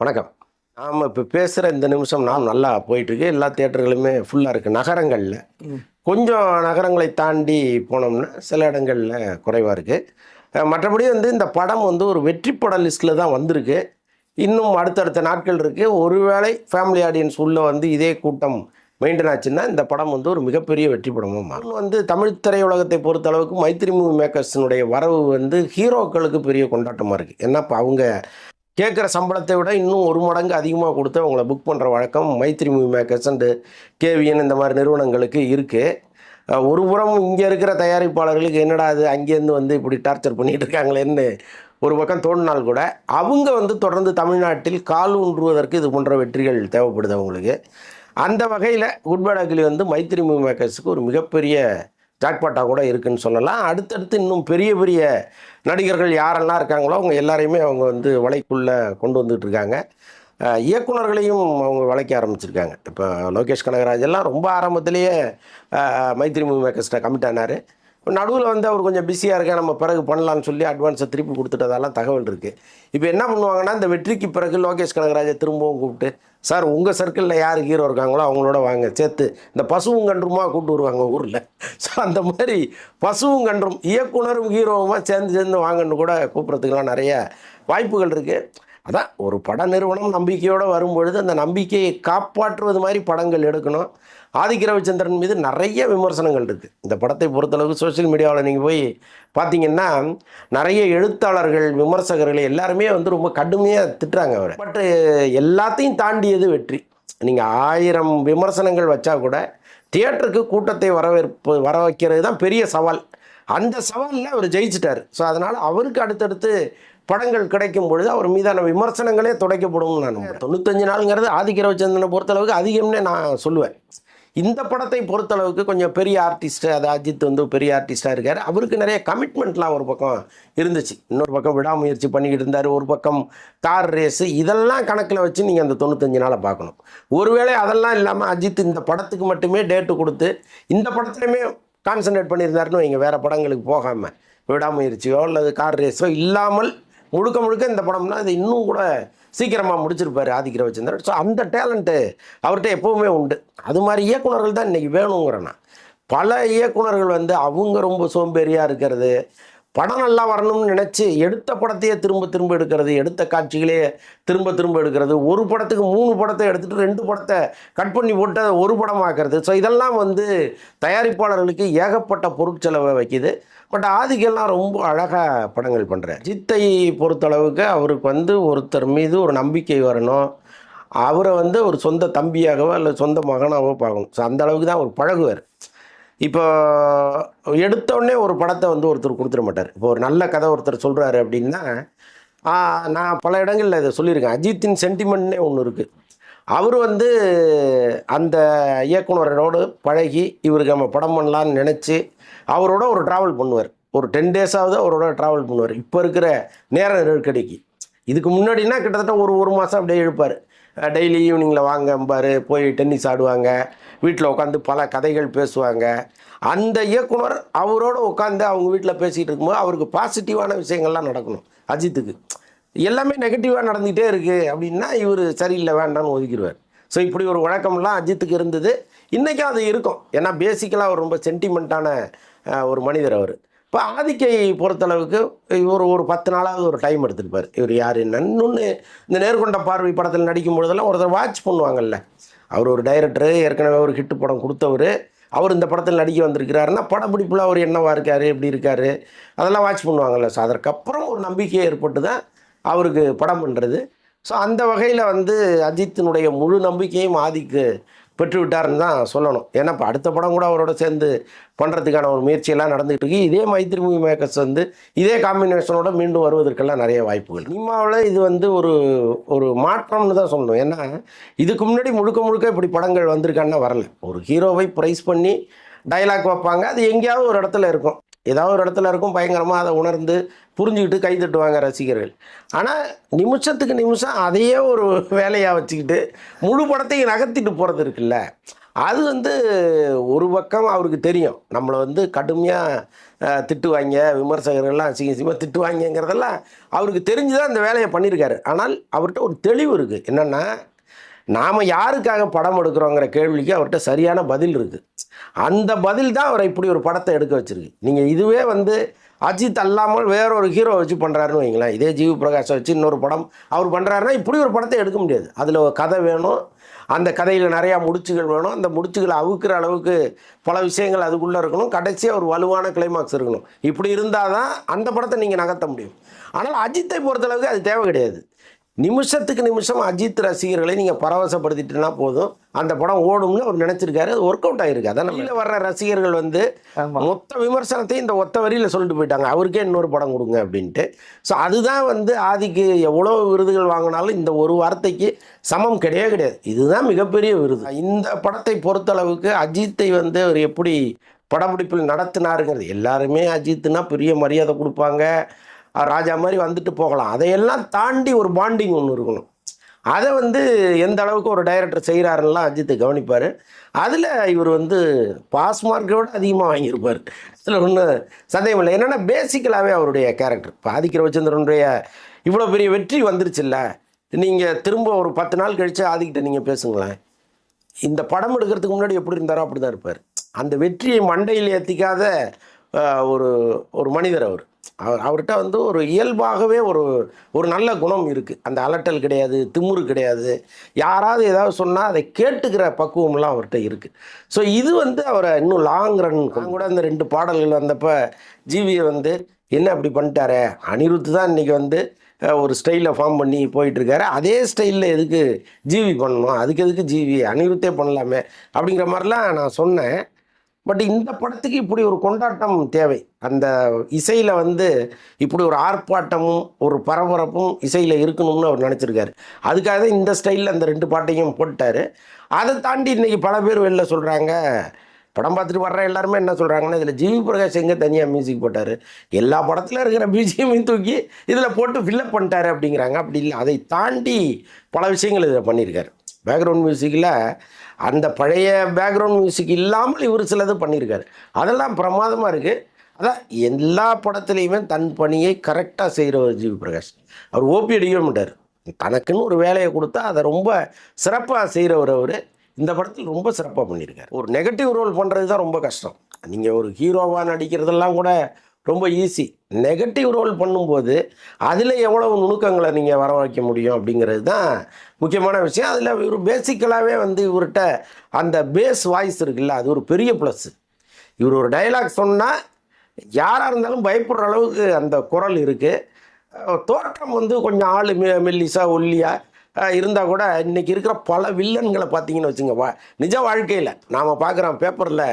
வணக்கம். நாம் இப்போ பேசுகிற இந்த நிமிஷம் நாம் நல்லா போயிட்டுருக்கு. எல்லா தேட்டர்களுமே ஃபுல்லாக இருக்குது நகரங்களில். கொஞ்சம் நகரங்களை தாண்டி போனோம்னா சில இடங்களில் குறைவாக இருக்குது மற்றபடி வந்து இந்த படம் வந்து ஒரு வெற்றி பட லிஸ்ட்டில் தான் வந்திருக்கு. இன்னும் அடுத்தடுத்த நாட்கள் இருக்குது ஒருவேளை ஃபேமிலி ஆடியன்ஸ் உள்ளே வந்து இதே கூட்டம் மெயின்டைன் ஆச்சுன்னா இந்த படம் வந்து ஒரு மிகப்பெரிய வெற்றி படமாக மாறும். வந்து தமிழ் திரையுலகத்தை பொறுத்த அளவுக்கு மைத்திரி மூவி மேக்கர்ஸினுடைய வரவு வந்து ஹீரோக்களுக்கு பெரிய கொண்டாட்டமாக இருக்குது ஏன்னா இப்போ அவங்க கேட்குற சம்பளத்தை விட இன்னும் ஒரு மடங்கு அதிகமாக கொடுத்து அவங்கள புக் பண்ணுற வழக்கம் Mythri movie makers and KVN இந்த மாதிரி நிறுவனங்களுக்கு இருக்குது ஒரு புறம் இங்கே இருக்கிற தயாரிப்பாளர்களுக்கு என்னடா அது அங்கேருந்து வந்து இப்படி டார்ச்சர் பண்ணிகிட்டு இருக்காங்களேன்னு ஒரு பக்கம் தோணினால் கூட அவங்க வந்து தொடர்ந்து தமிழ்நாட்டில் கால் ஊன்றுவதற்கு இது போன்ற வெற்றிகள் தேவைப்படுது அவங்களுக்கு. அந்த வகையில் குட் பேட் அக்லி வந்து மைத்திரி மூவி மேக்கர்ஸுக்கு ஒரு மிகப்பெரிய ஜாக்பாட்டாக கூட இருக்குன்னு சொல்லலாம். அடுத்தடுத்து இன்னும் பெரிய பெரிய நடிகர்கள் யாரெல்லாம் இருக்காங்களோ அவங்க எல்லாரையுமே அவங்க வந்து வலைக்குள்ளே கொண்டு வந்துட்டு இருக்காங்க. இயக்குனர்களையும் அவங்க வளைக்க ஆரம்பிச்சிருக்காங்க. இப்போ லோகேஷ் கனகராஜ் எல்லாம் ரொம்ப ஆரம்பத்திலேயே அஹ், மைத்திரி மூவி மேக்கர்ஸ்ட்டை கமிட் ஆனார். நடுவில் வந்து அவர் கொஞ்சம் பிஸியாக இருக்கேன் நம்ம பிறகு பண்ணலான்னு சொல்லி அட்வான்ஸை திருப்பி கொடுத்துட்டதெல்லாம் தகவல் இருக்குது இப்போ என்ன பண்ணுவாங்கன்னா இந்த வெற்றிக்கு பிறகு லோகேஷ் கனகராஜை திரும்பவும் கூப்பிட்டு சார் உங்கள் சர்க்கிளில் யார் ஹீரோ இருக்காங்களோ அவங்களோட வாங்க. சேர்த்து இந்த பசுவும் கன்றுமா கூப்பிட்டு வருவாங்க ஊரில். ஸோ அந்த மாதிரி பசுவும் கன்றும் இயக்குனரும் ஹீரோவுமா சேர்ந்து சேர்ந்து வாங்கன்னு கூட கூப்பிட்றதுக்கெலாம் நிறைய வாய்ப்புகள் இருக்குது அதான் ஒரு பட நிறுவனம் நம்பிக்கையோடு வரும்பொழுது அந்த நம்பிக்கையை காப்பாற்றுவது மாதிரி படங்கள் எடுக்கணும். ஆதிக்க ரவிச்சந்திரன் மீது நிறைய விமர்சனங்கள் இருக்குது இந்த படத்தை பொறுத்தளவுக்கு சோஷியல் மீடியாவில் நீங்கள் போய் பார்த்தீங்கன்னா நிறைய எழுத்தாளர்கள் விமர்சகர்கள் எல்லாருமே வந்து ரொம்ப கடுமையாக திட்டுறாங்க அவரை. பட் எல்லாத்தையும் தாண்டியது வெற்றி. நீங்கள் ஆயிரம் விமர்சனங்கள் வச்சா கூட தியேட்டருக்கு கூட்டத்தை வரவேற்பு வர வைக்கிறது தான் பெரிய சவால். அந்த சவாலில் அவர் ஜெயிச்சிட்டார். ஸோ அதனால் அவருக்கு அடுத்தடுத்து படங்கள் கிடைக்கும் பொழுது அவர் மீதான விமர்சனங்களே துடைக்கப்படும் நான் நம்புறேன். தொண்ணூத்தஞ்சு நாளுங்கிறது ஆதிக்க ரவிச்சந்திரனை பொறுத்தளவுக்கு அதிகம்னே நான் சொல்லுவேன். இந்த படத்தை பொறுத்தளவுக்கு கொஞ்சம் பெரிய ஆர்டிஸ்ட்டு அது அஜித் வந்து பெரிய ஆர்டிஸ்ட்டாக இருக்கார். அவருக்கு நிறைய கமிட்மெண்ட்லாம் ஒரு பக்கம் இருந்துச்சு. இன்னொரு பக்கம் விடாமுயற்சி பண்ணிக்கிட்டு இருந்தார். ஒரு பக்கம் தார் ரேஸு இதெல்லாம் கணக்கில் வச்சு நீங்கள் அந்த தொண்ணூத்தஞ்சு நாளை பார்க்கணும். ஒருவேளை அதெல்லாம் இல்லாமல் அஜித் இந்த படத்துக்கு மட்டுமே டேட்டு கொடுத்து இந்த படத்துலையுமே கான்சன்ட்ரேட் பண்ணியிருந்தாருன்னு இங்கே வேறு படங்களுக்கு போகாமல் விடாமுயற்சியோ அல்லது கார் ரேஸோ இல்லாமல் முழுக்க முழுக்க இந்த படம்னா இது இன்னும் கூட சீக்கிரமாக முடிச்சிருப்பார் ஆதிக்க வச்சிருந்தார் ஸோ அந்த டேலண்ட்டு அவர்கிட்ட எப்போவுமே உண்டு. அது மாதிரி இயக்குனர்கள் தான் இன்றைக்கி வேணுங்கிறேன் பல இயக்குனர்கள் வந்து அவங்க ரொம்ப சோம்பேறியாக இருக்கிறது. படம் நல்லா வரணும்னு நினச்சி எடுத்த படத்தையே திரும்ப திரும்ப எடுக்கிறது எடுத்த காட்சிகளே திரும்ப திரும்ப எடுக்கிறது ஒரு படத்துக்கு மூணு படத்தை எடுத்துகிட்டு ரெண்டு படத்தை கட் பண்ணி போட்டு அதை ஒரு படமாக்குறது ஸோ இதெல்லாம் வந்து தயாரிப்பாளர்களுக்கு ஏகப்பட்ட பொருட்செலவை வைக்கிது. பட் ஆதிக்கெல்லாம் ரொம்ப அழகாக படங்கள் பண்ணுறார் ஜித்தை பொறுத்தளவுக்கு அவருக்கு வந்து ஒருத்தர் மீது ஒரு நம்பிக்கை வரணும். அவரை வந்து ஒரு சொந்த தம்பியாகவோ இல்லை சொந்த மகனாகவோ பார்க்கணும். ஸோ அந்த அளவுக்கு தான் அவர் பழகுவார். இப்போ எடுத்தோடனே ஒரு படத்தை வந்து ஒருத்தர் கொடுத்துட மாட்டார். இப்போ ஒரு நல்ல கதை ஒருத்தர் சொல்கிறாரு அப்படின்னா நான் பல இடங்களில் இதை சொல்லியிருக்கேன். அஜித்தின் சென்டிமெண்ட்னே ஒன்று இருக்குது அவர் வந்து அந்த இயக்குனரோடு பழகி இவருக்கு நம்ம படம் பண்ணலான்னு நினச்சி அவரோட ஒரு ட்ராவல் பண்ணுவார். ஒரு டென் டேஸாவது அவரோட ட்ராவல் பண்ணுவார். இப்போ இருக்கிற நேர நெருக்கடிக்கு. இதுக்கு முன்னாடினா கிட்டத்தட்ட ஒரு ஒரு மாதம் அப்படியே இழுப்பார். டெய்லி ஈவினிங்கில் வாங்க பாரு போய் டென்னிஸ் ஆடுவாங்க. வீட்டில் உட்காந்து பல கதைகள் பேசுவாங்க. அந்த இயக்குனர் அவரோட உட்காந்து அவங்க வீட்டில் பேசிகிட்டு இருக்கும்போது அவருக்கு பாசிட்டிவான விஷயங்கள்லாம் நடக்கணும். அஜித்துக்கு. எல்லாமே நெகட்டிவாக நடந்துகிட்டே இருக்குது அப்படின்னா இவர் சரியில்லை வேண்டாம்னு ஒதுக்கிடுவார். ஸோ இப்படி ஒரு வழக்கம்லாம் அஜித்துக்கு இருந்தது. இன்றைக்கும் அது இருக்கும். ஏன்னா பேசிக்கலாக அவர் ரொம்ப சென்டிமெண்ட்டான ஒரு மனிதர் அவர். இப்போ ஆதிக்கை பொறுத்தளவுக்கு இவர் ஒரு பத்து நாளாவது ஒரு டைம் எடுத்துருப்பார். இவர் யார் என்னன்னு இன்னொன்று இந்த நேர்கொண்ட பார்வை படத்தில் நடிக்கும் பொழுதெல்லாம் ஒருத்தர் வாட்ச் பண்ணுவாங்கல்ல. அவர் ஒரு டைரக்டர் ஏற்கனவே ஒரு ஹிட் படம் கொடுத்தவர். அவர் இந்த படத்தில் நடிக்க வந்திருக்கிறாருன்னா படப்பிடிப்பில் அவர் என்னவாக இருக்கார் எப்படி இருக்கார் அதெல்லாம் வாட்ச் பண்ணுவாங்கல்ல. ஸோ அதற்கப்புறம் ஒரு நம்பிக்கை ஏற்பட்டு தான் அவருக்கு படம் பண்ணுறது ஸோ அந்த வகையில் வந்து அஜித்தினுடைய முழு நம்பிக்கையும் ஆதிக்கு பெற்றுவிட்டாருன்னு தான் சொல்லணும். ஏன்னா இப்போ அடுத்த படம் கூட அவரோட சேர்ந்து பண்ணுறதுக்கான ஒரு முயற்சியெல்லாம் நடந்துகிட்டு இருக்கு. இதே மைத்ரி மூவி மேக்கர்ஸ் வந்து இதே காம்பினேஷனோட மீண்டும் வருவதற்கெல்லாம் நிறைய வாய்ப்புகள் சினிமாவில் இது வந்து ஒரு ஒரு மாற்றம்னு தான் சொல்லணும். ஏன்னா இதுக்கு முன்னாடி முழுக்க முழுக்க இப்படி படங்கள் வந்திருக்கான்னா வரல. ஒரு ஹீரோவை ப்ரைஸ் பண்ணி டைலாக் வைப்பாங்க. அது எங்கேயாவது ஒரு இடத்துல இருக்கும். ஏதாவது ஒரு இடத்துல இருக்கும் பயங்கரமாக அதை உணர்ந்து புரிஞ்சுக்கிட்டு கை தட்டுவாங்க ரசிகர்கள். ஆனால் நிமிஷத்துக்கு நிமிஷம் அதையே ஒரு வேலையாக வச்சுக்கிட்டு முழு படத்தையும் நகர்த்திட்டு போகிறது இருக்குல்ல. அது வந்து ஒரு பக்கம் அவருக்கு தெரியும். நம்மளை வந்து கடுமையாக திட்டுவாங்க விமர்சகர்கள்லாம் அசிங்க அசிங்கமாக திட்டுவாங்கங்கிறதெல்லாம் அவருக்கு தெரிஞ்சு தான் அந்த வேலையை பண்ணியிருக்காரு. ஆனால் அவர்கிட்ட ஒரு தெளிவு இருக்குது என்னென்னா நாம் யாருக்காக படம் எடுக்கிறோங்கிற கேள்விக்கு அவர்கிட்ட சரியான பதில் இருக்குது அந்த பதில் தான் அவரை இப்படி ஒரு படத்தை எடுக்க வச்சுருக்கு. நீங்கள் இதுவே வந்து அஜித் அல்லாமல் வேற ஒரு ஹீரோ வச்சு பண்ணுறாருன்னு வைங்களேன். இதே ஜீவி பிரகாஷை வச்சு இன்னொரு படம் அவர் பண்ணுறாருன்னா இப்படி ஒரு படத்தை எடுக்க முடியாது. அதில் ஒரு கதை வேணும். அந்த கதையில் நிறையா முடிச்சுகள் வேணும். அந்த முடிச்சுகளை அவுக்கிற அளவுக்கு பல விஷயங்கள் அதுக்குள்ளே இருக்கணும். கடைசியாக ஒரு வலுவான கிளைமாக்ஸ் இருக்கணும். இப்படி இருந்தால் தான் அந்த படத்தை நீங்கள் நகர்த்த முடியும். ஆனால் அஜித்தை பொறுத்தளவுக்கு அது தேவை கிடையாது. நிமிஷத்துக்கு நிமிஷம் அஜித் ரசிகர்களை நீங்கள் பரவசப்படுத்திட்டுனா போதும். அந்த படம் ஓடும்னு அவர் நினச்சிருக்காரு. அது ஒர்க் அவுட் ஆயிருக்கு அதான் வெளியில் வர்ற ரசிகர்கள் வந்து. மொத்த விமர்சனத்தையும் இந்த ஒத்த வரியில் சொல்லிட்டு போயிட்டாங்க. அவருக்கே இன்னொரு படம் கொடுங்க அப்படின்ட்டு. ஸோ அதுதான் வந்து ஆதிக்கு எவ்வளோ விருதுகள் வாங்கினாலும் இந்த ஒரு வார்த்தைக்கு சமம் கிடையவே கிடையாது. இதுதான் மிகப்பெரிய விருது. இந்த படத்தை பொறுத்தளவுக்கு அஜித்தை வந்து அவர் எப்படி படப்பிடிப்பில் நடத்தினாருங்கிறது. எல்லாருமே அஜித்னா பெரிய மரியாதை கொடுப்பாங்க. ராஜா மாதிரி வந்துட்டு போகலாம். அதையெல்லாம் தாண்டி ஒரு பாண்டிங் ஒன்று இருக்கணும். அதை வந்து எந்த அளவுக்கு ஒரு டைரக்டர் செய்கிறாருலாம் அஜித்து கவனிப்பார். அதில் இவர் வந்து பாஸ் மார்க்கை விட அதிகமாக வாங்கியிருப்பார். அதில் ஒன்றும் சந்தேகம் இல்லை. என்னென்னா பேசிக்கலாகவே அவருடைய கேரக்டர் இப்போ ரவிச்சந்திரனுடைய இவ்வளோ பெரிய வெற்றி வந்துருச்சுல்ல. நீங்கள் திரும்ப ஒரு பத்து நாள் கழித்து ஆதிக்கிட்ட நீங்கள் பேசுங்களேன். இந்த படம் எடுக்கிறதுக்கு முன்னாடி எப்படி இருந்தாரோ அப்படி தான் இருப்பார். அந்த வெற்றியை மண்டையில் ஏற்றிக்காத ஒரு ஒரு மனிதர் அவர். அவர் அவர்கிட்ட வந்து ஒரு இயல்பாகவே ஒரு ஒரு நல்ல குணம் இருக்குது அந்த அலட்டல் கிடையாது திமுரு கிடையாது. யாராவது ஏதாவது சொன்னால் அதை கேட்டுக்கிற பக்குவம்லாம் அவர்கிட்ட இருக்குது ஸோ இது வந்து அவரை இன்னும் லாங் ரன் கூட அந்த ரெண்டு பாடல்கள் வந்தப்போ ஜிவியை வந்து என்ன அப்படி பண்ணிட்டாரே? அனிருத்து தான் இன்றைக்கி வந்து ஒரு ஸ்டைலில் ஃபார்ம் பண்ணி போயிட்டுருக்காரு. அதே ஸ்டைலில் எதுக்கு ஜிவி பண்ணணும்? அதுக்கு எதுக்கு ஜிவி? அனிருத்தே பண்ணலாமே. அப்படிங்கிற மாதிரிலாம் நான் சொன்னேன். பட் இந்த படத்துக்கு இப்படி ஒரு கொண்டாட்டம் தேவை. அந்த இசையில் வந்து இப்படி ஒரு ஆர்ப்பாட்டமும் ஒரு பரபரப்பும் இசையில் இருக்கணும்னு அவர் நினச்சிருக்காரு. அதுக்காக தான் இந்த ஸ்டைலில் அந்த ரெண்டு பாட்டையும் போட்டார். அதை தாண்டி இன்றைக்கி பல பேர் வெளில சொல்கிறாங்க படம் பார்த்துட்டு வர்ற எல்லாருமே என்ன சொல்கிறாங்கன்னா இதில் ஜிவி பிரகாஷ் எங்கே தனியாக மியூசிக் போட்டார்? எல்லா படத்தில் இருக்கிற பிஜிஎம்மையும் தூக்கி இதில் போட்டு ஃபில்லப் பண்ணிட்டாரு அப்படிங்கிறாங்க. அப்படி இல்லை. அதை தாண்டி பல விஷயங்கள் இதில் பண்ணியிருக்காரு. பேக்ரவுண்ட் மியூசிக்கில் அந்த பழைய பேக்ரவுண்ட் மியூசிக் இல்லாமல் இவர் சிலது பண்ணியிருக்காரு அதெல்லாம் பிரமாதமாக இருக்குது அதான் எல்லா படத்துலையுமே தன் பணியை கரெக்டாக செய்கிறவர் ஜிவி பிரகாஷ். அவர் ஓபி அடிக்கவே மாட்டார். தனக்குன்னு ஒரு வேலையை கொடுத்தா அதை ரொம்ப சிறப்பாக செய்கிறவர் அவர். இந்த படத்தில் ரொம்ப சிறப்பாக பண்ணியிருக்காரு ஒரு நெகட்டிவ் ரோல் பண்ணுறது தான் ரொம்ப கஷ்டம். நீங்கள் ஒரு ஹீரோவாக நடிக்கிறதெல்லாம் கூட ரொம்ப ஈஸி நெகட்டிவ் ரோல் பண்ணும்போது அதில் எவ்வளவு நுணுக்கங்களை நீங்கள் வர வைக்க முடியும் அப்படிங்கிறது தான் முக்கியமான விஷயம். அதில் இவர் பேசிக்கலாகவே வந்து இவர்கிட்ட அந்த பேஸ் வாய்ஸ் இருக்குல்ல அது ஒரு பெரிய ப்ளஸ்ஸு இவர் ஒரு டயலாக் சொன்னால் யாராக இருந்தாலும் பயப்படுற அளவுக்கு அந்த குரல் இருக்குது தோற்றம் வந்து கொஞ்சம் ஆள் மெ மெல்லிசா ஒல்லியாக இருந்தால் கூட இன்றைக்கி இருக்கிற பல வில்லன்களை பார்த்தீங்கன்னு வச்சுங்க வா நிஜ வாழ்க்கையில். நாம் பார்க்குறோம் பேப்பரில்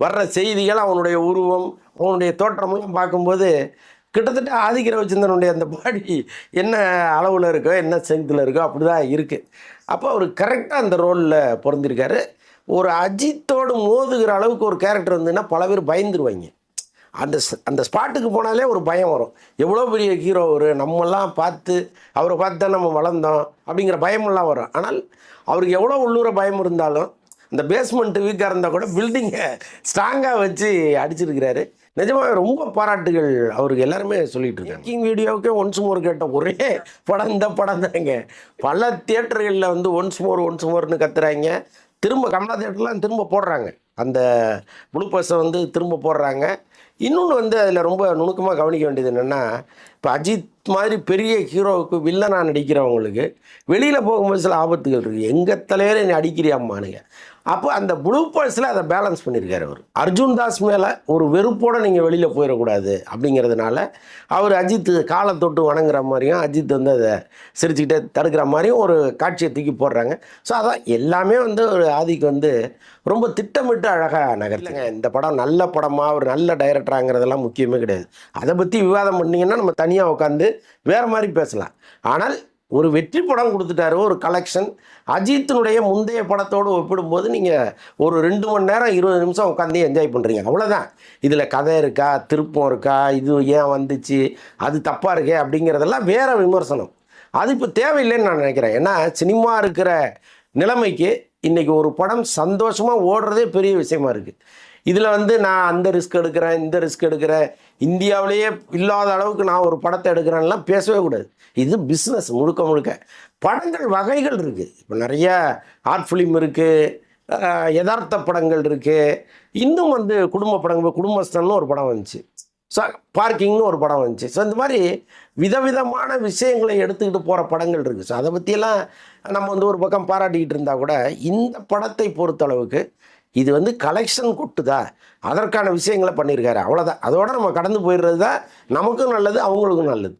வர்ற செய்திகள் அவனுடைய உருவம் அவனுடைய தோற்றமெல்லாம் பார்க்கும்போது கிட்டத்தட்ட ஆதிக்கிற வச்சிருந்தனுடைய அந்த பாடி என்ன அளவில் இருக்கோ என்ன ஸ்ட்ரென்த்தில் இருக்கோ அப்படி தான் இருக்குது அப்போ அவர் கரெக்டாக அந்த ரோலில் பிறந்திருக்காரு ஒரு அஜித்தோடு மோதுகிற அளவுக்கு ஒரு கேரக்டர் இருந்ததுன்னா பல பேர் பயந்துருவாங்க. அந்த ஸ்- அந்த ஸ்பாட்டுக்கு போனாலே ஒரு பயம் வரும். எவ்வளோ பெரிய ஹீரோ அவர் நம்மெல்லாம் பார்த்து அவரை பார்த்து தான் நம்ம வளர்ந்தோம் அப்படிங்கிற பயமெல்லாம் வரும். ஆனால் அவருக்கு எவ்வளோ உள்ளூர பயம் இருந்தாலும் இந்த பேஸ்மெண்ட்டு வீக்காக இருந்தால் கூட பில்டிங்கை ஸ்ட்ராங்காக வச்சு அடிச்சிருக்கிறாரு. நிஜமாக ரொம்ப பாராட்டுகள் அவருக்கு எல்லாருமே சொல்லிட்டு இருக்காங்க. கிங் வீடியோவுக்கே ஒன்ஸ் மோர் கேட்ட ஒரே படம் இந்த படம் தாங்க. பல தியேட்டர்களில் வந்து ஒன்ஸ் மோர் ஒன்ஸ் மோர்னு கத்துறாங்க. திரும்ப கமலா தேட்டர்லாம் திரும்ப போடுறாங்க. அந்த ப்ளூ பஸ்ஸை வந்து திரும்ப போடுறாங்க. இன்னொன்று வந்து அதில் ரொம்ப நுணுக்கமாக கவனிக்க வேண்டியது என்னென்னா இப்போ அஜித் மாதிரி பெரிய ஹீரோவுக்கு வில்லனாக நடிக்கிறவங்களுக்கு வெளியில் போகும்போது சில ஆபத்துகள் இருக்குது எங்கள் தலைவரே நீ அடிக்கிறியாம்மானுங்க. அப்போ அந்த ப்ளூ பர்ஸில் அதை பேலன்ஸ் பண்ணியிருக்காரு அவர். அர்ஜுன் தாஸ் மேலே ஒரு வெறுப்போடு நீங்கள் வெளியில் போயிடக்கூடாது அப்படிங்கிறதுனால அவர் அஜித் காலை தொட்டு வணங்குற மாதிரியும் அஜித் வந்து அதை சிரிச்சுக்கிட்டே தடுக்கிற மாதிரியும் ஒரு காட்சியை தூக்கி போடுறாங்க. ஸோ அதான் எல்லாமே வந்து ஒரு ஆதிக்கு வந்து ரொம்ப திட்டமிட்டு அழகாக நகர்த்துங்க இந்த படம் நல்ல படமாக ஒரு நல்ல டைரக்டராங்கிறதெல்லாம் முக்கியமே கிடையாது. அதை பற்றி விவாதம் பண்ணிங்கன்னா நம்ம தனியாக உட்காந்து வேறு மாதிரி பேசலாம். ஆனால் ஒரு வெற்றி படம் கொடுத்துட்டாரு ஒரு கலெக்ஷன் அஜித்தினுடைய முந்தைய படத்தோடு ஒப்பிடும்போது நீங்கள் ஒரு ரெண்டு மணி நேரம் இருபது நிமிஷம் உட்காந்து என்ஜாய் பண்ணுறீங்க அவ்வளோதான் இதில் கதை இருக்கா திருப்பம் இருக்கா இது ஏன் வந்துச்சு அது தப்பாக இருக்கே அப்படிங்கிறதெல்லாம் வேறு விமர்சனம். அது இப்போ தேவையில்லைன்னு நான் நினைக்கிறேன். ஏன்னா சினிமா இருக்கிற நிலைமைக்கு இன்றைக்கி ஒரு படம் சந்தோஷமாக ஓடுறதே பெரிய விஷயமா இருக்குது இதில் வந்து நான் அந்த ரிஸ்க் எடுக்கிறேன் இந்த ரிஸ்க் எடுக்கிறேன். இந்தியாவிலேயே இல்லாத அளவுக்கு நான் ஒரு படத்தை எடுக்கிறேன்லாம் பேசவே கூடாது. இது பிஸ்னஸ் முழுக்க முழுக்க. படங்கள் வகைகள் இருக்குது இப்போ நிறைய ஆர்ட் ஃபிலிம் இருக்குது யதார்த்த படங்கள் இருக்குது இன்னும் வந்து குடும்ப படங்கள் குடும்பஸ்தன்னு ஒரு படம் வந்துச்சு. ஸோ பார்க்கிங்னு ஒரு படம் வந்துச்சு. ஸோ இந்த மாதிரி விதவிதமான விஷயங்களை எடுத்துக்கிட்டு போகிற படங்கள் இருக்குது ஸோ அதை பற்றியெல்லாம் நம்ம வந்து ஒரு பக்கம் பாராட்டிக்கிட்டு இருந்தால் கூட இந்த படத்தை பொறுத்தளவுக்கு இது வந்து கலெக்ஷன் கொட்டுதா? அதற்கான விஷயங்களை பண்ணியிருக்காரு. அவ்வளோதான் அதோட நம்ம கடந்து போயிடுறது தான் நமக்கும் நல்லது அவங்களுக்கும் நல்லது.